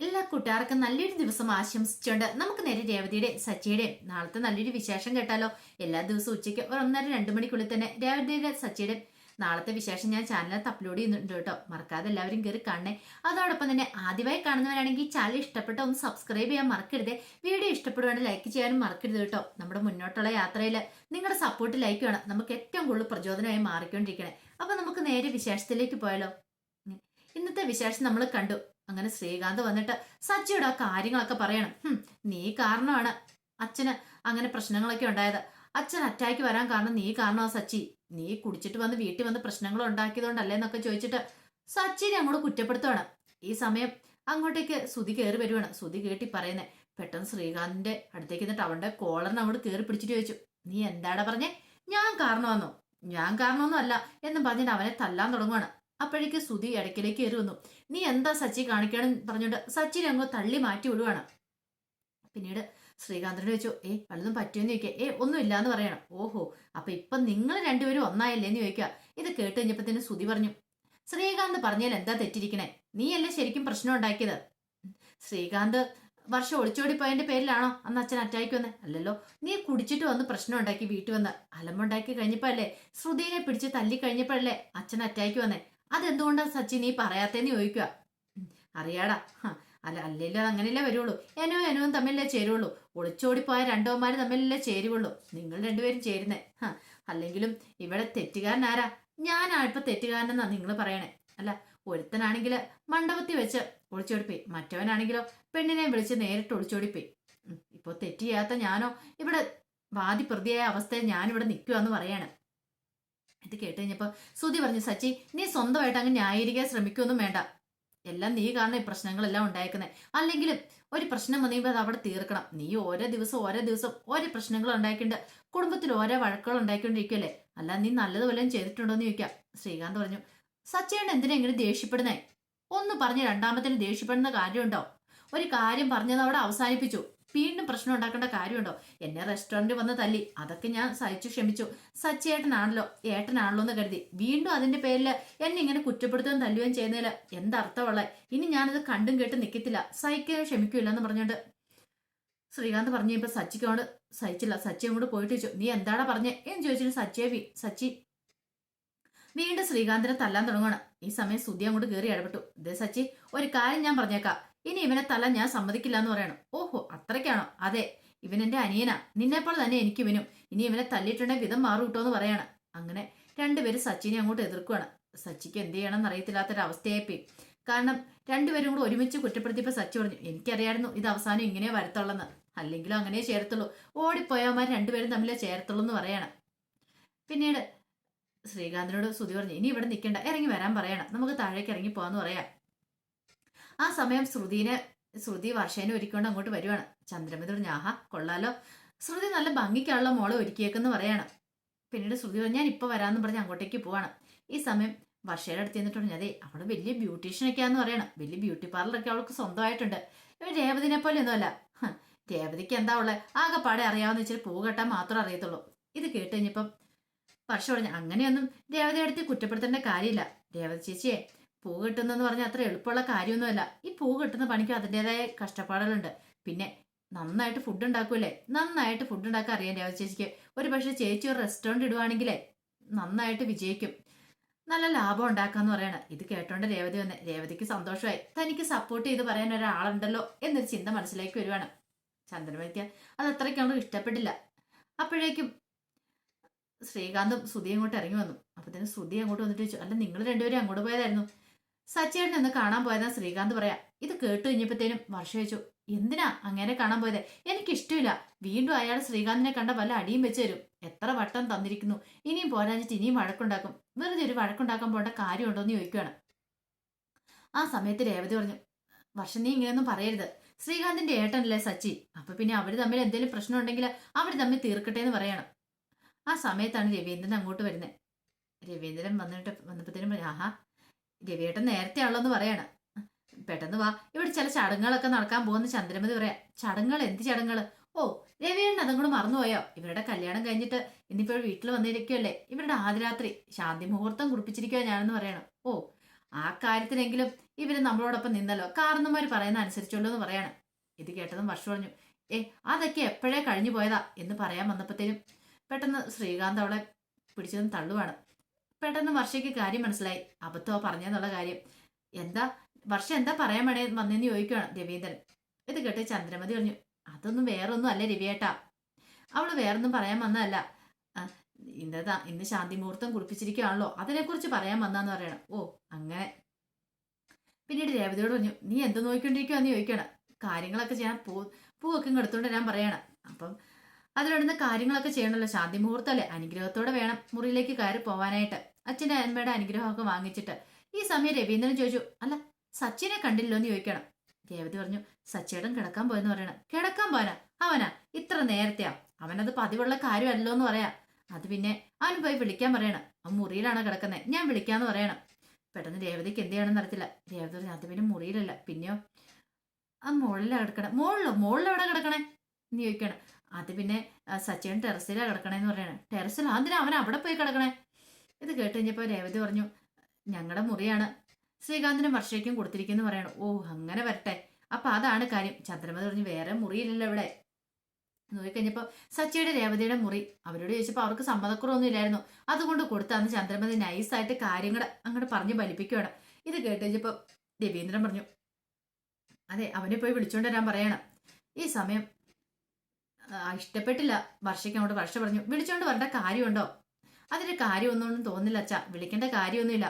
എല്ലാ കൂട്ടുകാർക്കും നല്ലൊരു ദിവസം ആശംസിച്ചുകൊണ്ട് നമുക്ക് നേരെ രേവതിയുടെ സച്ചിയുടെ നാളത്തെ നല്ലൊരു വിശേഷം കേട്ടാലോ? എല്ലാ ദിവസവും ഉച്ചയ്ക്ക് ഒരു ഒന്നര രണ്ട് മണിക്കുള്ളിൽ തന്നെ രേവതിയുടെ സച്ചിയുടെ നാളത്തെ വിശേഷം ഞാൻ ചാനലിനകത്ത് അപ്ലോഡ് ചെയ്യുന്നുണ്ട് കേട്ടോ. മറക്കാതെ എല്ലാവരും കയറി കാണണേ. അതോടൊപ്പം തന്നെ ആദ്യമായി കാണുന്നവരാണെങ്കിൽ ചാനൽ ഇഷ്ടപ്പെട്ട ഒന്ന് സബ്സ്ക്രൈബ് ചെയ്യാൻ മറക്കരുത്. വീഡിയോ ഇഷ്ടപ്പെടുവാണെങ്കിൽ ലൈക്ക് ചെയ്യാനും മറക്കരുത് കേട്ടോ. നമ്മുടെ മുന്നോട്ടുള്ള യാത്രയിൽ നിങ്ങളുടെ സപ്പോർട്ട് ലൈക്ക് വേണം. നമുക്ക് ഏറ്റവും കൂടുതൽ പ്രചോദനമായി മാറിക്കൊണ്ടിരിക്കണേ. അപ്പൊ നമുക്ക് നേരെ വിശേഷത്തിലേക്ക് പോയാലോ? ഇന്നത്തെ വിശേഷം നമ്മൾ കണ്ടു. അങ്ങനെ ശ്രീകാന്ത് വന്നിട്ട് സച്ചിയുടെ ആ കാര്യങ്ങളൊക്കെ പറയണം. "ഹും, നീ കാരണമാണ്. അച്ഛന് അങ്ങനെ പ്രശ്നങ്ങളൊക്കെ ഉണ്ടായത്. അച്ഛൻ അറ്റാക്ക് വരാൻ കാരണം നീ കാരണമാ സച്ചി. നീ കുടിച്ചിട്ട് വന്ന് വീട്ടിൽ വന്ന് പ്രശ്നങ്ങൾ ഉണ്ടാക്കിയതുകൊണ്ടല്ലേ എന്നൊക്കെ ചോദിച്ചിട്ട് സച്ചിനെ അങ്ങോട്ട് കുറ്റപ്പെടുത്തുവാണ്. ഈ സമയം അങ്ങോട്ടേക്ക് സുതി കയറി വരുവാണ്. സുതി കേട്ടി പറയുന്നേ പെട്ടെന്ന് ശ്രീകാന്തിന്റെ അടുത്തേക്ക് എന്നിട്ട് അവളുടെ കോളറിന് അങ്ങോട്ട് കയറി പിടിച്ചിട്ട് ചോദിച്ചു നീ എന്താടാ പറഞ്ഞേ? ഞാൻ കാരണമെന്നോ? ഞാൻ കാരണമൊന്നും അല്ല എന്നും പറഞ്ഞിട്ട് അവനെ തല്ലാൻ തുടങ്ങുവാണ്. അപ്പോഴേക്ക് സുധി ഇടയ്ക്കിലേക്ക് കയറി നീ എന്താ സച്ചി കാണിക്കണം പറഞ്ഞുകൊണ്ട് സച്ചിനെ അങ്ങ് തള്ളി മാറ്റി വിടുവാണ്. പിന്നീട് ശ്രീകാന്തനോട് ചോദിച്ചു ഏ വല്ലതും പറ്റുമെന്ന് ചോദിക്കുക. ഏ ഒന്നുമില്ല എന്ന് പറയണം. ഓഹോ അപ്പൊ ഇപ്പൊ നിങ്ങൾ രണ്ടുപേരും ഒന്നായല്ലേ എന്ന് ചോദിക്കുക. ഇത് കേട്ട് കഴിഞ്ഞപ്പോ തന്നെ സുധി പറഞ്ഞു ശ്രീകാന്ത് പറഞ്ഞാൽ എന്താ തെറ്റിരിക്കണേ? നീയല്ലേ ശരിക്കും പ്രശ്നം ഉണ്ടാക്കിയത്? ശ്രീകാന്ത് വർഷം ഒളിച്ചോടി പോയതിന്റെ പേരിലാണോ അന്ന് അച്ഛൻ അറ്റാക്ക് വന്നേ? അല്ലല്ലോ നീ കുടിച്ചിട്ട് വന്ന് പ്രശ്നം ഉണ്ടാക്കി വീട്ടിൽ വന്ന്. അലമ്പുണ്ടാക്കി കഴിഞ്ഞപ്പോ അല്ലേ ശ്രുതിനെ പിടിച്ച് തല്ലി കഴിഞ്ഞപ്പോഴല്ലേ അച്ഛൻ അറ്റാക്ക് വന്നേ? അതെന്തുകൊണ്ടാ സച്ചിൻ നീ പറയാത്തേന്ന് ചോദിക്കുക അറിയാടാ അല്ല അല്ലല്ലോ അങ്ങനെയല്ലേ വരുള്ളൂ എനോ എനോവും തമ്മിലല്ലേ ചേരുള്ളൂ ഒളിച്ചോടിപ്പോയ രണ്ടോമാര് തമ്മിലല്ലേ ചേരുവുള്ളൂ. നിങ്ങൾ രണ്ടുപേരും ചേരുന്നേ അല്ലെങ്കിലും ഇവിടെ തെറ്റുകാരൻ ആരാ ഞാനാ ഇപ്പൊ തെറ്റുകാരനെന്നാ നിങ്ങൾ പറയണേ. അല്ല ഒരുത്തനാണെങ്കിൽ മണ്ഡപത്തി വെച്ച് ഒളിച്ചോടിപ്പോയി മറ്റവനാണെങ്കിലോ പെണ്ണിനെ വിളിച്ച് നേരിട്ട് ഒളിച്ചോടിപ്പോയി ഇപ്പൊ തെറ്റ് ചെയ്യാത്ത ഞാനോ ഇവിടെ വാദി പ്രതിയായ അവസ്ഥയിൽ ഞാനിവിടെ നിൽക്കുക എന്ന് പറയാണ്. ഇത് കേട്ട് കഴിഞ്ഞപ്പോ സുധി പറഞ്ഞു സച്ചി നീ സ്വന്തമായിട്ട് അങ്ങ് ന്യായീകരിക്കാൻ ശ്രമിക്കൊന്നും വേണ്ട. എല്ലാം നീ കാരണം ഈ പ്രശ്നങ്ങളെല്ലാം ഉണ്ടായേക്കുന്നത് അല്ലെങ്കിലും ഒരു പ്രശ്നം വന്നിപ്പോ അത് അവിടെ തീർക്കണം. നീ ഓരോ ദിവസം ഓരോ ദിവസം ഓരോ പ്രശ്നങ്ങൾ ഉണ്ടാക്കിണ്ട് കുടുംബത്തിൽ ഓരോ വഴക്കുകൾ ഉണ്ടാക്കിക്കൊണ്ടിരിക്കുമല്ലേ അല്ല നീ നല്ലതുപോലെ ചെയ്തിട്ടുണ്ടോ എന്ന് ചോദിക്കാം. ശ്രീകാന്ത് പറഞ്ഞു സച്ചിയാണ് എന്തിനാ ഇങ്ങനെ ദേഷ്യപ്പെടുന്നേ? ഒന്ന് പറഞ്ഞ് രണ്ടാമത്തിന് ദേഷ്യപ്പെടുന്ന കാര്യമുണ്ടോ? ഒരു കാര്യം പറഞ്ഞത് അവിടെ അവസാനിപ്പിച്ചു. വീണ്ടും പ്രശ്നം ഉണ്ടാക്കേണ്ട കാര്യമുണ്ടോ? എന്നെ റെസ്റ്റോറന്റ് വന്ന് തല്ലി. അതൊക്കെ ഞാൻ സഹിച്ചു ക്ഷമിച്ചു. സച്ചേട്ടനാണല്ലോ ഏട്ടനാണല്ലോ എന്ന് കരുതി. വീണ്ടും അതിന്റെ പേരിൽ എന്നെ ഇങ്ങനെ കുറ്റപ്പെടുത്തുകയും തല്ലുകയും ചെയ്യുന്നതിൽ എന്തർത്ഥമുള്ള? ഇനി ഞാനത് കണ്ടും കേട്ട് നിൽക്കത്തില്ല സഹിക്കുകയോ ക്ഷമിക്കില്ല എന്ന് പറഞ്ഞുകൊണ്ട് ശ്രീകാന്ത് പറഞ്ഞു ഇപ്പൊ സച്ചിക്കോട് സഹിച്ചില്ല. സച്ചി കൂടെ പോയിട്ട് ചോദിച്ചു നീ എന്താടാ പറഞ്ഞേ? എന്ന് ചോദിച്ചിട്ട് സച്ചിയെ സച്ചി വീണ്ടും ശ്രീകാന്തിനെ തല്ലാൻ തുടങ്ങുകയാണ് ഈ സമയം സുധി അങ്ങോട്ട് കയറി ഇടപെട്ടു. ഇതേ സച്ചി ഒരു കാര്യം ഞാൻ പറഞ്ഞേക്കാം. ഇനി ഇവനെ തല ഞാൻ സമ്മതിക്കില്ല എന്ന് പറയണം. ഓഹോ അത്രയ്ക്കാണോ? അതെ ഇവൻ അനിയനാ. നിന്നെപ്പോലെ തന്നെ എനിക്ക് ഇവനും. ഇനി ഇവനെ തല്ലിയിട്ടുണ്ടെങ്കിൽ വിധം മാറും കിട്ടോ എന്ന് പറയാണ്. അങ്ങനെ രണ്ടുപേരും സച്ചിനെ അങ്ങോട്ട് എതിർക്കുകയാണ് സച്ചിക്ക് എന്ത് ചെയ്യണമെന്ന് അറിയത്തില്ലാത്തൊരവസ്ഥയായിപ്പോയി കാരണം രണ്ടുപേരും കൂടെ ഒരുമിച്ച് കുറ്റപ്പെടുത്തിയപ്പോൾ സച്ചി പറഞ്ഞു എനിക്കറിയായിരുന്നു ഇത് അവസാനം ഇങ്ങനെ വരത്തുള്ളെന്ന്. അല്ലെങ്കിലും അങ്ങനെ ചേരത്തുള്ളൂ. ഓടിപ്പോയവന്മാർ രണ്ടുപേരും തമ്മിലേ ചേർത്തുള്ളൂ എന്ന് പറയണം. പിന്നീട് ശ്രീകാന്തിനോട് സുതി പറഞ്ഞു ഇനി ഇവിടെ നിൽക്കണ്ട. ഇറങ്ങി വരാൻ പറയണം. നമുക്ക് താഴേക്ക് ഇറങ്ങി പോകാമെന്ന് പറയാം. ആ സമയം ശ്രുതിനെ ശ്രുതി വർഷേനെ ഒരുക്കൊണ്ട് അങ്ങോട്ട് വരുവാണ്. ചന്ദ്രമിത് ഞാഹ കൊള്ളാലോ. ശ്രുതി നല്ല ഭംഗിക്കാനുള്ള മോളെ ഒരുക്കിയേക്കെന്ന് പറയാണ്. പിന്നീട് ശ്രുതി പറഞ്ഞു ഞാൻ ഇപ്പൊ വരാന്ന് പറഞ്ഞ് അങ്ങോട്ടേക്ക് പോവാണ്. ഈ സമയം വർഷയുടെ അടുത്ത് ചെന്നിട്ട് പറഞ്ഞു അതെ അവൾ വലിയ ബ്യൂട്ടീഷ്യനൊക്കെയാന്ന് പറയണം. വലിയ ബ്യൂട്ടി പാർലറൊക്കെ അവൾക്ക് സ്വന്തമായിട്ടുണ്ട്. ഇവ രേവതിനെ പോലെ ഒന്നുമല്ല രേവതിക്ക് എന്താ ഉള്ളത് ആകെപ്പാടെ അറിയാവുന്ന വെച്ചാൽ പൂ കെട്ടാൻ മാത്രം അറിയത്തുള്ളൂ. ഇത് കേട്ട് കഴിഞ്ഞപ്പം വർഷ പറഞ്ഞു അങ്ങനെയൊന്നും രേവതിയുടെ അടുത്ത് കുറ്റപ്പെടുത്തേണ്ട കാര്യമില്ല. രേവതി ചേച്ചിയെ പൂ കിട്ടുന്നെന്ന് പറഞ്ഞാൽ അത്ര എളുപ്പമുള്ള കാര്യമൊന്നുമല്ല. ഈ പൂ കിട്ടുന്ന പണിക്ക് അതിന്റെതായ കഷ്ടപ്പാടുകളുണ്ട്. പിന്നെ നന്നായിട്ട് ഫുഡ് ഉണ്ടാക്കൂലേ നന്നായിട്ട് ഫുഡ് ഉണ്ടാക്കാൻ അറിയാൻ ചേച്ചിക്ക്. ഒരു പക്ഷേ ചേച്ചി ഒരു റെസ്റ്റോറന്റ് ഇടുവാണെങ്കിലേ നന്നായിട്ട് വിജയിക്കും. നല്ല ലാഭം ഉണ്ടാക്കാന്ന് പറയണ. ഇത് കേട്ടോണ്ട് രേവതി വന്ന് രേവതിക്ക് സന്തോഷമായി. തനിക്ക് സപ്പോർട്ട് ചെയ്ത് പറയാൻ ഒരാളുണ്ടല്ലോ എന്നൊരു ചിന്ത മനസ്സിലേക്ക് വരുവാണ്. ചന്ദ്രമയ്ക്ക് അത് അത്രയ്ക്ക് അവൾക്ക് ഇഷ്ടപ്പെട്ടില്ല? അപ്പോഴേക്കും ശ്രീകാന്തും സുധി അങ്ങോട്ട് ഇറങ്ങി വന്നു. അപ്പൊ തന്നെ സുധി അങ്ങോട്ട് വന്നിട്ട് ചോദിച്ചു അല്ല നിങ്ങൾ രണ്ടുപേരും അങ്ങോട്ട് പോയതായിരുന്നു. സച്ചേട്ടനെ ഒന്ന് കാണാൻ പോയതാ ശ്രീകാന്ത് പറയാ. ഇത് കേട്ട് കഴിഞ്ഞപ്പോഴത്തേനും വർഷം വെച്ചു എന്തിനാ അങ്ങനെ കാണാൻ പോയത്? എനിക്കിഷ്ടമില്ല. വീണ്ടും അയാൾ ശ്രീകാന്തിനെ കണ്ട വല്ല അടിയും വെച്ച് തരും. എത്ര വട്ടം തന്നിരിക്കുന്നു. ഇനിയും പോരാഞ്ഞിട്ട് ഇനിയും വഴക്കുണ്ടാക്കും. വെറുതെ ഒരു വഴക്കുണ്ടാക്കാൻ പോകേണ്ട കാര്യമുണ്ടോ എന്ന് ചോദിക്കുകയാണ് ആ സമയത്ത് രേവതി പറഞ്ഞു വർഷം നീ ഇങ്ങനെയൊന്നും പറയരുത്. ശ്രീകാന്തിന്റെ ഏട്ടനല്ലേ സച്ചി. അപ്പൊ പിന്നെ അവർ തമ്മിൽ എന്തെങ്കിലും പ്രശ്നം ഉണ്ടെങ്കിൽ അവർ തമ്മിൽ തീർക്കട്ടെ എന്ന് പറയണം. ആ സമയത്താണ് രവീന്ദ്രൻ അങ്ങോട്ട് വരുന്നത് രവീന്ദ്രൻ വന്നിട്ട് വന്നപ്പോഴത്തേനും ആഹാ രവിയേട്ടൻ നേരത്തെ ആണല്ലോ പറയാണ്. പെട്ടെന്ന് വാ. ഇവിടെ ചില ചടങ്ങുകളൊക്കെ നടക്കാൻ പോകുന്ന ചന്ദ്രമതി പറയാം ചടങ്ങുകൾ? എന്ത് ചടങ്ങുകൾ ഓ രവിയേട്ടൻ അതും കൂടെ മറന്നുപോയോ? ഇവരുടെ കല്യാണം കഴിഞ്ഞിട്ട് ഇന്നിപ്പോൾ വീട്ടിൽ വന്നിരിക്കുകയല്ലേ ഇവരുടെ ആദ്യരാത്രി. ശാന്തി മുഹൂർത്തം കുറിപ്പിച്ചിരിക്കുക ഞാനെന്ന് പറയണം. ഓ ആ കാര്യത്തിനെങ്കിലും ഇവർ നമ്മളോടൊപ്പം നിന്നല്ലോ. കാരണന്മാർ പറയുന്ന അനുസരിച്ചുള്ളൂ എന്ന് പറയാണ്. ഇത് കേട്ടതും വർഷം പറഞ്ഞു ഏ അതൊക്കെ എപ്പോഴേ കഴിഞ്ഞു പോയതാ? എന്ന് പറയാൻ വന്നപ്പോഴത്തേനും പെട്ടെന്ന് ശ്രീകാന്ത് അവളെ പിടിച്ചതും തള്ളുവാണ്. പെട്ടെന്ന് വർഷയ്ക്ക് കാര്യം മനസ്സിലായി. അബദ്ധമോ പറഞ്ഞെന്നുള്ള കാര്യം. എന്താ? വർഷ എന്താ പറയാൻ വേണേ വന്നെന്ന് ചോദിക്കുകയാണ് രവീന്ദ്രൻ. ഇത് കേട്ട് ചന്ദ്രമതി പറഞ്ഞു അതൊന്നും വേറൊന്നും അല്ല രവിയേട്ടാ. അവൾ വേറൊന്നും പറയാൻ വന്നതല്ല. ഇന്നതാ ഇന്ന് ശാന്തി മുഹൂർത്തം കുറിപ്പിച്ചിരിക്കുകയാണല്ലോ അതിനെക്കുറിച്ച് പറയാൻ വന്നാന്ന് പറയണം. ഓ അങ്ങനെ. പിന്നീട് രേവതിയോട് പറഞ്ഞു നീ എന്ത് നോക്കിക്കൊണ്ടിരിക്കുവാന്ന് ചോദിക്കണം. കാര്യങ്ങളൊക്കെ ചെയ്യാൻ പൂ പൂവൊക്കെ ഇങ്ങ് എടുത്തോണ്ട് ഞാൻ പറയണം. അപ്പം അതിലിടുന്ന കാര്യങ്ങളൊക്കെ ചെയ്യണമല്ലോ ശാന്തി മുഹൂർത്തമല്ലേ അനുഗ്രഹത്തോടെ വേണം മുറിയിലേക്ക് കയറി പോവാനായിട്ട്. അച്ഛന്റെ അമ്മയുടെ അനുഗ്രഹമൊക്കെ വാങ്ങിച്ചിട്ട്. ഈ സമയം രവീന്ദ്രൻ ചോദിച്ചു അല്ല സച്ചിനെ കണ്ടില്ലോ എന്ന് ചോദിക്കണം. രേവതി പറഞ്ഞു സച്ചേടൻ കിടക്കാൻ പോയെന്ന് പറയണം. കിടക്കാൻ പോനാ അവനാ? ഇത്ര നേരത്തെയാ? അവനത് പതിവുള്ള കാര്യമല്ലോ എന്ന് പറയാ. അത് പിന്നെ അവൻ പോയി വിളിക്കാൻ പറയണം. അവൻ മുറിയിലാണ് കിടക്കുന്നത് ഞാൻ വിളിക്കാന്ന് പറയണം. പെട്ടെന്ന് രേവതിക്ക് എന്ത് ചെയ്യണമെന്ന് അറിയത്തില്ല. രേവതി പറഞ്ഞു അത് പിന്നെ മുറിയിലല്ല. പിന്നെയോ? ആ മുകളിലാണ് കിടക്കണേ. മുകളിലോ മുകളിലെവിടെ കിടക്കണേ? എന്ന് ചോദിക്കണം. അത് പിന്നെ സച്ചിൻ ടെറസിലാണ് കിടക്കണേന്ന് പറയണേ. ടെറസിലാ? അതിന് അവൻ അവിടെ പോയി കിടക്കണേ? ഇത് കേട്ട് രേവതി പറഞ്ഞു ഞങ്ങളുടെ മുറിയാണ്. ശ്രീകാന്തിനും വർഷയ്ക്കും കൊടുത്തിരിക്കുന്നു പറയണം. ഓ അങ്ങനെ വരട്ടെ. അപ്പൊ അതാണ് കാര്യം. ചന്ദ്രമതി പറഞ്ഞു വേറെ മുറിയില്ലല്ലോ ഇവിടെ. നോക്കിക്കഴിഞ്ഞപ്പോൾ സച്ചിയുടെ രേവതിയുടെ മുറി. അവരോട് ചോദിച്ചപ്പോൾ അവർക്ക് സമ്മതക്കുറവൊന്നും ഇല്ലായിരുന്നു. അതുകൊണ്ട് കൊടുത്താന്ന് ചന്ദ്രമതി നൈസായിട്ട് കാര്യങ്ങൾ അങ്ങോട്ട് പറഞ്ഞ് ഫലിപ്പിക്കുകയാണ് ഇത് കേട്ട് കഴിഞ്ഞപ്പോൾ രവീന്ദ്രൻ പറഞ്ഞു അതെ അവനെ പോയി വിളിച്ചോണ്ട് വരാൻ പറയണം. ഈ സമയം ഇഷ്ടപ്പെട്ടില്ല. വർഷയ്ക്ക് അങ്ങോട്ട് വർഷ പറഞ്ഞു വിളിച്ചോണ്ട് വരേണ്ട കാര്യമുണ്ടോ? അതിന്റെ കാര്യമൊന്നും തോന്നില്ല അച്ഛാ. വിളിക്കേണ്ട കാര്യമൊന്നുമില്ല.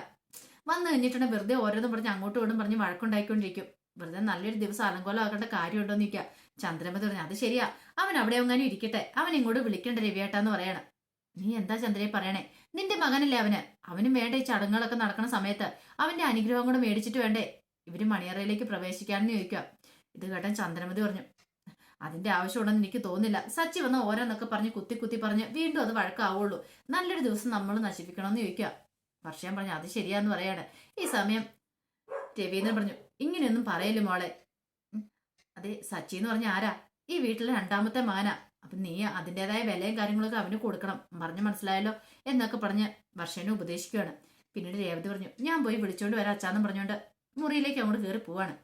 വന്നു കഴിഞ്ഞിട്ടുണ്ടെങ്കിൽ വെറുതെ ഓരോന്നും പറഞ്ഞ് അങ്ങോട്ടും ഇങ്ങോട്ടും പറഞ്ഞ് വഴക്കുണ്ടായിക്കൊണ്ടിരിക്കും. വെറുതെ നല്ലൊരു ദിവസം അലങ്കോലം കാര്യമുണ്ടോന്ന് നിൽക്കുക ചന്ദ്രമതി പറഞ്ഞു അത് ശരിയാ. അവൻ അവിടെ എങ്ങാനും ഇരിക്കട്ടെ. അവൻ ഇങ്ങോട്ട് വിളിക്കേണ്ട രവിയേട്ടാന്ന് പറയണം. നീ എന്താ ചന്ദ്രയെ പറയണേ? നിന്റെ മകനല്ലേ അവന്? അവനും വേണ്ട ഈ ചടങ്ങുകളൊക്കെ നടക്കുന്ന സമയത്ത് അവന്റെ അനുഗ്രഹം കൂടെ മേടിച്ചിട്ട് വേണ്ടേ? ഇവർ മണിയറയിലേക്ക് പ്രവേശിക്കാൻ ചോദിക്കുക ഇത് കേട്ടാൻ ചന്ദ്രമതി പറഞ്ഞു. അതിന്റെ ആവശ്യമുണ്ടെന്ന് എനിക്ക് തോന്നില്ല സച്ചി വന്ന് ഓരോന്നൊക്കെ പറഞ്ഞ് കുത്തി കുത്തി പറഞ്ഞ് വീണ്ടും അത് വഴക്കാവുള്ളൂ. നല്ലൊരു ദിവസം നമ്മൾ നശിപ്പിക്കണമെന്ന് ചോദിക്കുക. വർഷയം പറഞ്ഞു അത് ശരിയാന്ന് പറയാണ്. ഈ സമയം രവീന്ദ്രൻ പറഞ്ഞു ഇങ്ങനെയൊന്നും പറയല്ലേ മോളെ. അതെ സച്ചി എന്ന് പറഞ്ഞ ആരാ? ഈ വീട്ടിലെ രണ്ടാമത്തെ മകനാ. അപ്പൊ നീ അതിന്റെതായ വിലയും കാര്യങ്ങളൊക്കെ അവന് കൊടുക്കണം. പറഞ്ഞു മനസ്സിലായല്ലോ എന്നൊക്കെ പറഞ്ഞ് വർഷനെ ഉപദേശിക്കുകയാണ്. പിന്നീട് രേവതി പറഞ്ഞു ഞാൻ പോയി വിളിച്ചോണ്ട് വരാം അച്ഛാന്നും പറഞ്ഞുകൊണ്ട് മുറിയിലേക്ക് അങ്ങോട്ട് കയറി പോവാണ്.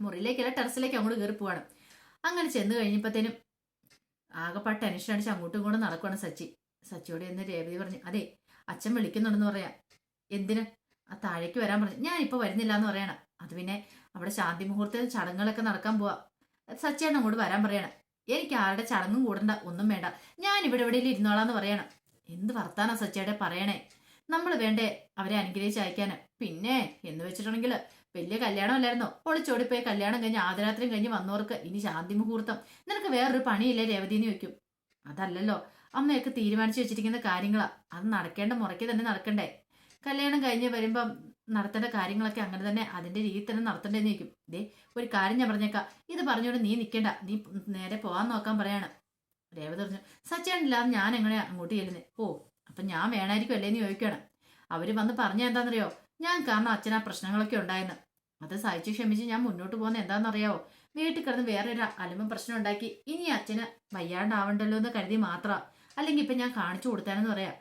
മുറിയിലേക്കല്ല ടെറസിലേക്ക് അങ്ങോട്ട് കയറി പോവാണ്. അങ്ങനെ ചെന്ന് കഴിഞ്ഞപ്പോഴത്തേനും ആകെപ്പാട് ടെൻഷൻ അടിച്ച് അങ്ങോട്ടും ഇങ്ങോട്ടും നടക്കുവാണ് സച്ചി. സച്ചിയോട് എന്ന് രേവതി പറഞ്ഞു അതെ അച്ഛൻ വിളിക്കുന്നുണ്ടെന്ന് പറയാം. എന്തിന്? ആ താഴേക്ക് വരാൻ പറഞ്ഞു. ഞാൻ ഇപ്പൊ വരുന്നില്ല എന്ന് പറയണം. അത് പിന്നെ അവിടെ ശാന്തി മുഹൂർത്തത്തിൽ ചടങ്ങുകളൊക്കെ നടക്കാൻ പോവാ. സച്ചിയാണ് അങ്ങോട്ട് വരാൻ പറയണം. എനിക്ക് ആരുടെ ചടങ്ങും കൂടണ്ട ഒന്നും വേണ്ട. ഞാൻ ഇവിടെ എവിടെയെങ്കിലും ഇരുന്നോളാന്ന് പറയണം. എന്ത് വർത്താനാ സച്ചിയുടെ പറയണേ? നമ്മൾ വേണ്ടേ അവരെ അനുഗ്രഹിച്ച് അയക്കാന്. പിന്നെ എന്ന് വെച്ചിട്ടുണ്ടെങ്കിൽ വലിയ കല്യാണം അല്ലായിരുന്നോ പൊളിച്ചോടി പോയി കല്യാണം കഴിഞ്ഞ് ആദരാത്രിയും കഴിഞ്ഞ് വന്നവർക്ക് ഇനി ശാന്തി മുഹൂർത്തം. നിനക്ക് വേറൊരു പണിയില്ലേ രേവതി എന്ന് വെക്കും അതല്ലല്ലോ. അമ്മയൊക്കെ തീരുമാനിച്ചു വെച്ചിരിക്കുന്ന കാര്യങ്ങളാ. അത് നടക്കേണ്ട മുറയ്ക്ക് തന്നെ നടക്കണ്ടേ? കല്യാണം കഴിഞ്ഞ് വരുമ്പം നടത്തേണ്ട കാര്യങ്ങളൊക്കെ അങ്ങനെ തന്നെ അതിന്റെ രീതിയിൽ തന്നെ നടത്തണ്ടേന്ന് ചോദിക്കും. ദേ ഒരു കാര്യം ഞാൻ പറഞ്ഞേക്കാം. ഇത് പറഞ്ഞോണ്ട് നീ നിൽക്കണ്ട നീ നേരെ പോവാൻ നോക്കാൻ പറയാണ്. രേവതി പറഞ്ഞു സച്ചേണില്ലാതെ ഞാൻ എങ്ങനെയാ അങ്ങോട്ട് ചെല്ലുന്നത് ഓ അപ്പൊ ഞാൻ വേണമായിരിക്കും അല്ലേന്ന് ചോദിക്കുകയാണ് അവർ വന്ന് പറഞ്ഞ എന്താണെന്നറിയോ ഞാൻ കാരണം അച്ഛനാ പ്രശ്നങ്ങളൊക്കെ ഉണ്ടായിരുന്നു അത് സഹിച്ച് ക്ഷമിച്ച് ഞാൻ മുന്നോട്ട് പോകുന്ന എന്താണെന്നറിയാവോ? വീട്ടിൽ കിടന്ന് വേറൊരു അലുമ്പം പ്രശ്നം ഉണ്ടാക്കി. ഇനി അച്ഛന് വയ്യാണ്ടാവണ്ടല്ലോ എന്ന് കരുതി മാത്രം. അല്ലെങ്കിൽ ഇപ്പൊ ഞാൻ കാണിച്ചു കൊടുത്താനെന്ന് പറയാം.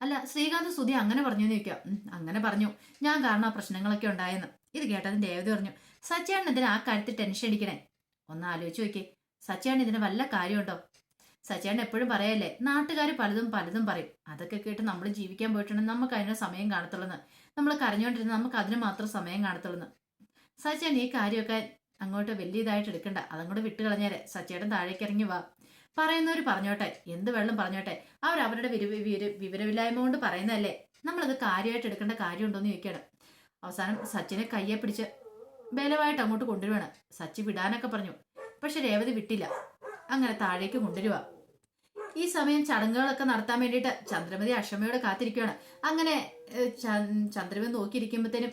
അല്ല ശ്രീകാന്ത് സുധി അങ്ങനെ പറഞ്ഞു ചോദിക്കാം. അങ്ങനെ പറഞ്ഞു. ഞാൻ കാരണം ആ പ്രശ്നങ്ങളൊക്കെ ഉണ്ടായെന്ന്. ഇത് കേട്ടതിന് ദേവത പറഞ്ഞു സച്ചിയാണ് ഇതിന് ആ കാര്യത്തിൽ ടെൻഷൻ അടിക്കണേ? ഒന്ന് ആലോചിച്ച് നോക്കി സച്ചിയാണ് ഇതിന് വല്ല കാര്യമുണ്ടോ? സച്ചിയാണ് എപ്പോഴും പറയല്ലേ നാട്ടുകാർ പലതും പലതും പറയും. അതൊക്കെ കേട്ട് നമ്മൾ ജീവിക്കാൻ പോയിട്ടുണ്ടെങ്കിൽ നമുക്ക് അതിന് സമയം കാണത്തുള്ളൂ നമ്മൾ കരഞ്ഞുകൊണ്ടിരുന്ന നമുക്ക് അതിന് മാത്രം സമയം കാണത്തുള്ളൂ സച്ചേൻ ഈ കാര്യമൊക്കെ അങ്ങോട്ട് വലിയ ഇതായിട്ട് എടുക്കണ്ട. അതങ്ങോട്ട് വിട്ട് കളഞ്ഞേരെ. സച്ചേട്ടൻ താഴേക്ക് ഇറങ്ങി വാ. പറയുന്നവർ പറഞ്ഞോട്ടെ. എന്ത് വെള്ളം പറഞ്ഞോട്ടെ. അവർ അവരുടെ വിര വിര- വിവരമില്ലായ്മ കൊണ്ട് പറയുന്നതല്ലേ? നമ്മളത് കാര്യമായിട്ട് എടുക്കേണ്ട കാര്യമുണ്ടോന്ന് ചോദിക്കണം. അവസാനം സച്ചിനെ കയ്യെ പിടിച്ച് ബലമായിട്ട് അങ്ങോട്ട് കൊണ്ടുവരുവാണ്. സച്ചി വിടാനൊക്കെ പറഞ്ഞു. പക്ഷെ രേവതി വിട്ടില്ല. അങ്ങനെ താഴേക്ക് കൊണ്ടുവരുക ഈ സമയം ചടങ്ങുകളൊക്കെ നടത്താൻ വേണ്ടിയിട്ട് ചന്ദ്രമതി അക്ഷമയോടെ കാത്തിരിക്കുകയാണ് അങ്ങനെ ചന്ദ്രമതി നോക്കിയിരിക്കുമ്പോഴത്തേനും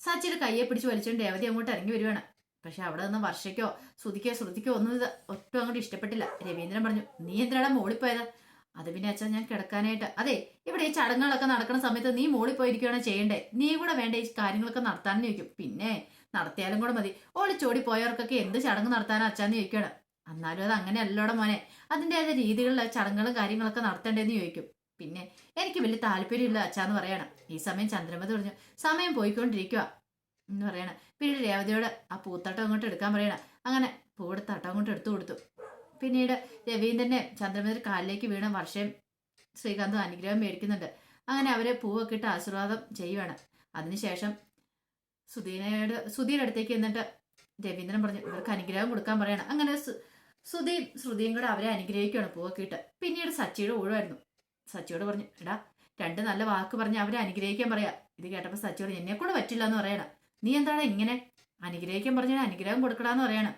സച്ചിയുടെ കയ്യെ പിടിച്ച് വലിച്ചുകൊണ്ട് രേവതി അങ്ങോട്ട് ഇറങ്ങി വരുവാണ്. പക്ഷെ അവിടെ നിന്ന് വർഷയ്ക്കോ ശ്രുതിക്കോ ശ്രുതിക്കോ ഒന്നും ഇത് ഒട്ടും അങ്ങോട്ട് ഇഷ്ടപ്പെട്ടില്ല. രവീന്ദ്രൻ പറഞ്ഞു നീ എന്തിനാടാ മോളിപ്പോയത് അത് പിന്നെ അച്ഛൻ ഞാൻ കിടക്കാനായിട്ട്. അതെ ഇവിടെ ഈ ചടങ്ങുകളൊക്കെ നടക്കുന്ന സമയത്ത് നീ മോളിൽ പോയിരിക്കുകയാണ് ചെയ്യണ്ടേ? നീ കൂടെ വേണ്ട ഈ കാര്യങ്ങളൊക്കെ നടത്താനെന്ന് ചോദിക്കും. പിന്നെ നടത്തിയാലും കൂടെ മതി. ഓളിച്ചോടി പോയവർക്കൊക്കെ എന്ത് ചടങ്ങ് നടത്താനാ അച്ഛാന്ന് ചോദിക്കുകയാണ് എന്നാലും അത് അങ്ങനെ അല്ലോടെ മോനെ. അതിന്റെതായ രീതികളിലെ ചടങ്ങുകളും കാര്യങ്ങളൊക്കെ നടത്തേണ്ടതെന്ന് ചോദിക്കും. പിന്നെ എനിക്ക് വലിയ താല്പര്യമില്ല അച്ഛാന്ന് പറയണം. ഈ സമയം ചന്ദ്രമതി പറഞ്ഞു സമയം പോയിക്കൊണ്ടിരിക്കുക എന്ന് പറയണം. പിന്നീട് രേവതിയോട് ആ പൂത്തട്ടം അങ്ങോട്ട് എടുക്കാൻ പറയണം. അങ്ങനെ പൂവിടെ തട്ടം അങ്ങോട്ട് എടുത്തു കൊടുത്തു. പിന്നീട് രവീന്ദ്രനെ ചന്ദ്രമതി കാലിലേക്ക് വീണ വർഷം ശ്രീകാന്തും അനുഗ്രഹം മേടിക്കുന്നുണ്ട്. അങ്ങനെ അവരെ പൂവൊക്കെ ഇട്ട് ആശീർവാദം ചെയ്യുവാണ്. അതിനുശേഷം സുധീനയുടെ സുധീരടുത്തേക്ക് അടുത്തേക്ക് എന്നിട്ട് രവീന്ദ്രൻ പറഞ്ഞു ഇവർക്ക് അനുഗ്രഹം കൊടുക്കാൻ പറയണം. അങ്ങനെ സുധിയും ശ്രുതിയും കൂടെ അവരെ അനുഗ്രഹിക്കുകയാണ് പോക്കിയിട്ട് പിന്നീട് സച്ചിയുടെ ഊഴമായിരുന്നു. സച്ചിയോട് പറഞ്ഞു എടാ രണ്ട് നല്ല വാക്ക് പറഞ്ഞ് അവരെ അനുഗ്രഹിക്കാൻ പറയാ. ഇത് കേട്ടപ്പോൾ സച്ചിയോട് എന്നെ കൂടെ പറ്റില്ല എന്ന് പറയണം നീ എന്താണ് ഇങ്ങനെ? അനുഗ്രഹിക്കാൻ പറഞ്ഞാൽ അനുഗ്രഹം കൊടുക്കടാന്ന് പറയണം.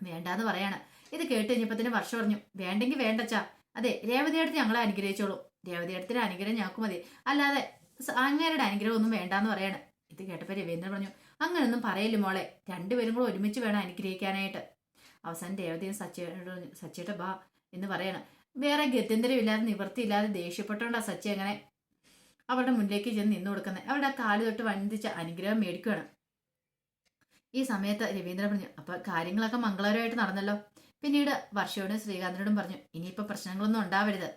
വേണ്ടാന്ന് പറയാണ്. ഇത് കേട്ട് കഴിഞ്ഞപ്പോൾ തന്നെ വർഷം പറഞ്ഞു വേണ്ടെങ്കിൽ വേണ്ടച്ചാ. അതെ രേവതിയടുത്ത് ഞങ്ങളെ അനുഗ്രഹിച്ചോളൂ. രേവതി അടുത്തിന്റെ അനുഗ്രഹം ഞങ്ങൾക്ക് മതി. അല്ലാതെ അങ്ങേരുടെ അനുഗ്രഹം ഒന്നും വേണ്ടാന്ന് പറയാണ്. ഇത് കേട്ടപ്പോൾ രവീന്ദ്രൻ പറഞ്ഞു അങ്ങനൊന്നും പറയില്ല മോളെ. രണ്ടുപേരും കൂടെ ഒരുമിച്ച് വേണം അനുഗ്രഹിക്കാനായിട്ട്. അവസാനം രേവതിയും സച്ചിയോട് സച്ചിയുടെ ബാ എന്ന് പറയണം. വേറെ ഗത്യന്തരമില്ലാതെ നിവൃത്തിയില്ലാതെ ദേഷ്യപ്പെട്ടുകൊണ്ടാണ് സച്ചി അങ്ങനെ അവരുടെ മുന്നിലേക്ക് ചെന്ന് നിന്നു കൊടുക്കുന്നത്. അവരുടെ ആ കാൽ തൊട്ട് വന്ദിച്ച അനുഗ്രഹം മേടിക്കുകയാണ് ഈ സമയത്ത് രവീന്ദ്രൻ പറഞ്ഞു അപ്പൊ കാര്യങ്ങളൊക്കെ മംഗളകരമായിട്ട് നടന്നല്ലോ. പിന്നീട് വർഷയോടും ശ്രീകാന്തിനോടും പറഞ്ഞു ഇനിയിപ്പോ പ്രശ്നങ്ങളൊന്നും ഉണ്ടാവരുത്.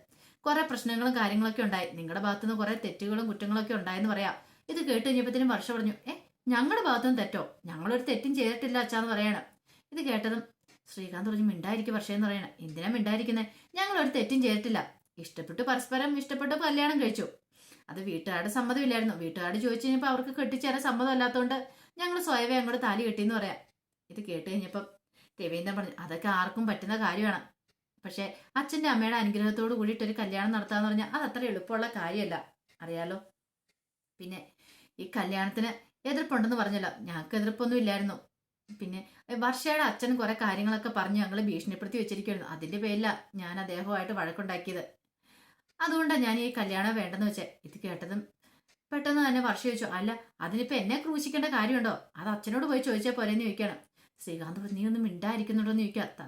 കുറെ പ്രശ്നങ്ങളും കാര്യങ്ങളൊക്കെ ഉണ്ടായി. നിങ്ങളുടെ ഭാഗത്തുനിന്ന് കുറെ തെറ്റുകളും കുറ്റങ്ങളൊക്കെ ഉണ്ടായെന്ന് പറയാം. ഇത് കേട്ട് കഴിഞ്ഞപ്പോഴത്തേനും വർഷ പറഞ്ഞു ഏ ഞങ്ങളുടെ ഭാഗത്തുനിന്ന് തെറ്റോ? ഞങ്ങളൊരു തെറ്റും ചെയ്തിട്ടില്ല അച്ഛാന്ന് പറയണം. ഇത് കേട്ടതും ശ്രീകാന്ത് പറഞ്ഞു മിണ്ടായിരിക്കും പക്ഷേ എന്ന് പറയണം. എന്തിനാ മിണ്ടായിരിക്കുന്നത് ഞങ്ങൾ ഒരു തെറ്റും ചെയ്തിട്ടില്ല. ഇഷ്ടപ്പെട്ട് പരസ്പരം ഇഷ്ടപ്പെട്ട് കല്യാണം കഴിച്ചു. അത് വീട്ടുകാരുടെ സമ്മതമില്ലായിരുന്നു. വീട്ടുകാർ ചോദിച്ചു കഴിഞ്ഞപ്പോൾ അവർക്ക് കെട്ടിച്ചേരാൻ സമ്മതമല്ലാത്തതുകൊണ്ട് ഞങ്ങൾ സ്വയമേ അങ്ങോട്ട് താലി കെട്ടിയെന്ന് പറയാം. ഇത് കേട്ട് കഴിഞ്ഞപ്പം രവീന്ദ്രൻ പറഞ്ഞു അതൊക്കെ ആർക്കും പറ്റുന്ന കാര്യമാണ്. പക്ഷേ അച്ഛന്റെ അമ്മയുടെ അനുഗ്രഹത്തോട് കൂടിയിട്ട് ഒരു കല്യാണം നടത്താന്ന് പറഞ്ഞാൽ അത് അത്ര എളുപ്പമുള്ള കാര്യമല്ല. അറിയാലോ? പിന്നെ ഈ കല്യാണത്തിന് എതിർപ്പുണ്ടെന്ന് പറഞ്ഞല്ലോ. ഞങ്ങൾക്ക് എതിർപ്പൊന്നും ഇല്ലായിരുന്നു. പിന്നെ വർഷയുടെ അച്ഛൻ കുറെ കാര്യങ്ങളൊക്കെ പറഞ്ഞ് ഞങ്ങൾ ഭീഷണിപ്പെടുത്തി വെച്ചിരിക്കുന്നു അതിന്റെ പേരില ഞാൻ അദ്ദേഹവുമായിട്ട് വഴക്കുണ്ടാക്കിയത്. അതുകൊണ്ടാണ് ഞാൻ ഈ കല്യാണം വേണ്ടെന്ന് വെച്ചേ. ഇത് കേട്ടതും പെട്ടെന്ന് തന്നെ വർഷ ചോദിച്ചു അല്ല അതിനിപ്പോ എന്നെ ക്രൂശിക്കേണ്ട കാര്യമുണ്ടോ? അത് അച്ഛനോട് പോയി ചോദിച്ചാൽ പോരെന്ന് ചോദിക്കണം. ശ്രീകാന്ത് നീ ഒന്നും മിണ്ടായിരിക്കുന്നുണ്ടോ എന്ന് ചോദിക്കാത്ത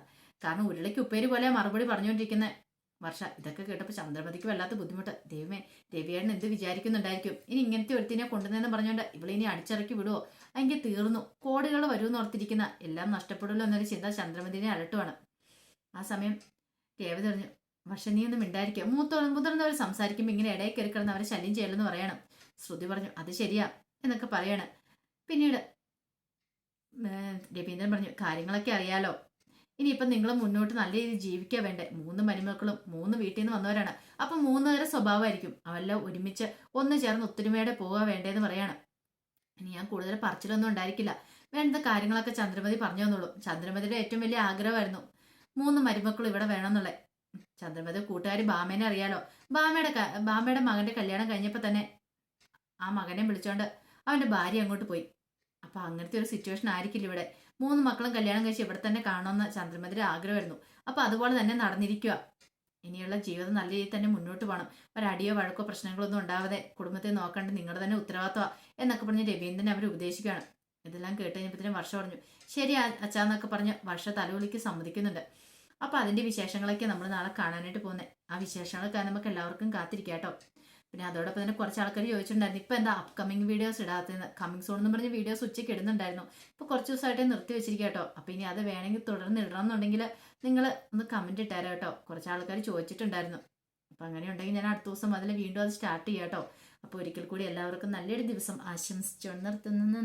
കാരണം ഉരുളയ്ക്ക് ഉപ്പേരി പോലെ മറുപടി പറഞ്ഞുകൊണ്ടിരിക്കുന്നത് വർഷ ഇതൊക്കെ കേട്ടപ്പോൾ ചന്ദ്രമതിക്ക് വല്ലാത്ത ബുദ്ധിമുട്ട്. ദൈവമേ രവിയേടൻ എന്ത് വിചാരിക്കുന്നുണ്ടായിരിക്കും? ഇനി ഇങ്ങനത്തെ ഒരുത്തിനെ കൊണ്ടുവന്നെന്ന് പറഞ്ഞുകൊണ്ട് ഇവളിനി അടിച്ചിറക്കി വിടുവോ? എങ്കിൽ തീർന്നു. കോടികൾ വരുമെന്ന് ഓർത്തിരിക്കുന്ന എല്ലാം നഷ്ടപ്പെടുമല്ലോ എന്നൊരു ചിന്ത ചന്ദ്രമതിനെ അലട്ടുവാണ്. ആ സമയം രേവതി പറഞ്ഞു പക്ഷെ നീ ഒന്നും മിണ്ടായിരിക്കുക മൂത്ത മുതിർന്നവർ സംസാരിക്കുമ്പോൾ ഇങ്ങനെ ഇടയിൽ കയറി കിടന്ന് അവരെ ശല്യം ചെയ്യലെന്ന് പറയണം. ശ്രുതി പറഞ്ഞു അത് ശരിയാ എന്നൊക്കെ പറയാണ്. പിന്നീട് രവീന്ദ്രൻ പറഞ്ഞു കാര്യങ്ങളൊക്കെ അറിയാലോ. ഇനിയിപ്പം നിങ്ങൾ മുന്നോട്ട് നല്ല രീതിയിൽ ജീവിക്കാൻ വേണ്ടേ. മൂന്ന് മരുമക്കളും മൂന്ന് വീട്ടിൽ നിന്ന് വന്നവരാണ്. അപ്പം മൂന്ന് പേരെ സ്വഭാവമായിരിക്കും. അവരെല്ലാം ഒരുമിച്ച് ഒന്ന് ചേർന്ന് ഒത്തൊരുമയോടെ പോകാൻ വേണ്ടേന്ന് പറയാണ്. ഇനി ഞാൻ കൂടുതൽ പറച്ചിലൊന്നും ഉണ്ടായിരിക്കില്ല. വേണ്ട കാര്യങ്ങളൊക്കെ ചന്ദ്രമതി പറഞ്ഞു തന്നോളൂ. ചന്ദ്രമതിയുടെ ഏറ്റവും വലിയ ആഗ്രഹമായിരുന്നു. മൂന്ന് മരുമക്കൾ ഇവിടെ വേണമെന്നുള്ളത് ചന്ദ്രമതി കൂട്ടുകാരി ബാമേനെ അറിയാലോ. ബാമയുടെ ബാമയുടെ മകന്റെ കല്യാണം കഴിഞ്ഞപ്പോൾ തന്നെ ആ മകനെ വിളിച്ചോണ്ട് അവന്റെ ഭാര്യ അങ്ങോട്ട് പോയി. അപ്പൊ അങ്ങനത്തെ ഒരു സിറ്റുവേഷൻ ആയിരിക്കില്ല ഇവിടെ. മൂന്ന് മക്കളും കല്യാണം കഴിച്ച് ഇവിടെ തന്നെ കാണണമെന്ന് ചന്ദ്രമതിയുടെ ആഗ്രഹമായിരുന്നു. അപ്പൊ അതുപോലെ തന്നെ നടന്നിരിക്കുക ഇനിയുള്ള ജീവിതം നല്ല രീതിയിൽ തന്നെ മുന്നോട്ട് പോകണം. ഒരടിയോ വഴക്കോ പ്രശ്നങ്ങളൊന്നും ഉണ്ടാവാതെ കുടുംബത്തെ നോക്കേണ്ട നിങ്ങളുടെ തന്നെ ഉത്തരവാദിത്വം എന്നൊക്കെ പറഞ്ഞ് രവീന്ദ്രൻ അവർ ഉപദേശിക്കുകയാണ്. ഇതെല്ലാം കേട്ട് കഴിഞ്ഞപ്പോഴത്തേനും വർഷ പറഞ്ഞു ശരി അച്ഛാന്നൊക്കെ പറഞ്ഞ് വർഷ തലവിളിക്ക് സമ്മതിക്കുന്നുണ്ട്. അപ്പോൾ അതിന്റെ വിശേഷങ്ങളൊക്കെ നമ്മൾ നാളെ കാണാനായിട്ട് പോകുന്നത് ആ വിശേഷങ്ങളൊക്കെ നമുക്ക് എല്ലാവർക്കും കാത്തിരിക്കാം കേട്ടോ. പിന്നെ അതോടൊപ്പം തന്നെ കുറച്ച് ആൾക്കാർ ചോദിച്ചിട്ടുണ്ടായിരുന്നു. ഇപ്പോൾ എന്താ അപ്കമിങ് വീഡിയോസ് ഇടാത്തതെന്ന്? കമ്മിങ് സോൺ എന്ന് പറഞ്ഞ് വീഡിയോസ് ഉച്ചയ്ക്ക് ഇടുന്നുണ്ടായിരുന്നു. ഇപ്പോൾ കുറച്ച് ദിവസമായിട്ട് നിർത്തി വെച്ചിരിക്കുക കേട്ടോ. അപ്പോൾ ഇനി അത് വേണമെങ്കിൽ തുടർന്ന് ഇടണം എന്നുണ്ടെങ്കിൽ നിങ്ങൾ ഒന്ന് കമന്റ് ഇട്ടാരോ കേട്ടോ കുറച്ച് ആൾക്കാർ ചോദിച്ചിട്ടുണ്ടായിരുന്നു. അപ്പോൾ അങ്ങനെ ഉണ്ടെങ്കിൽ ഞാൻ അടുത്ത ദിവസം അതിൽ വീണ്ടും അത് സ്റ്റാർട്ട് ചെയ്യാം കേട്ടോ അപ്പോൾ ഒരിക്കൽ കൂടി എല്ലാവർക്കും നല്ലൊരു ദിവസം ആശംസിച്ചുകൊണ്ട് നിർത്തുന്നു.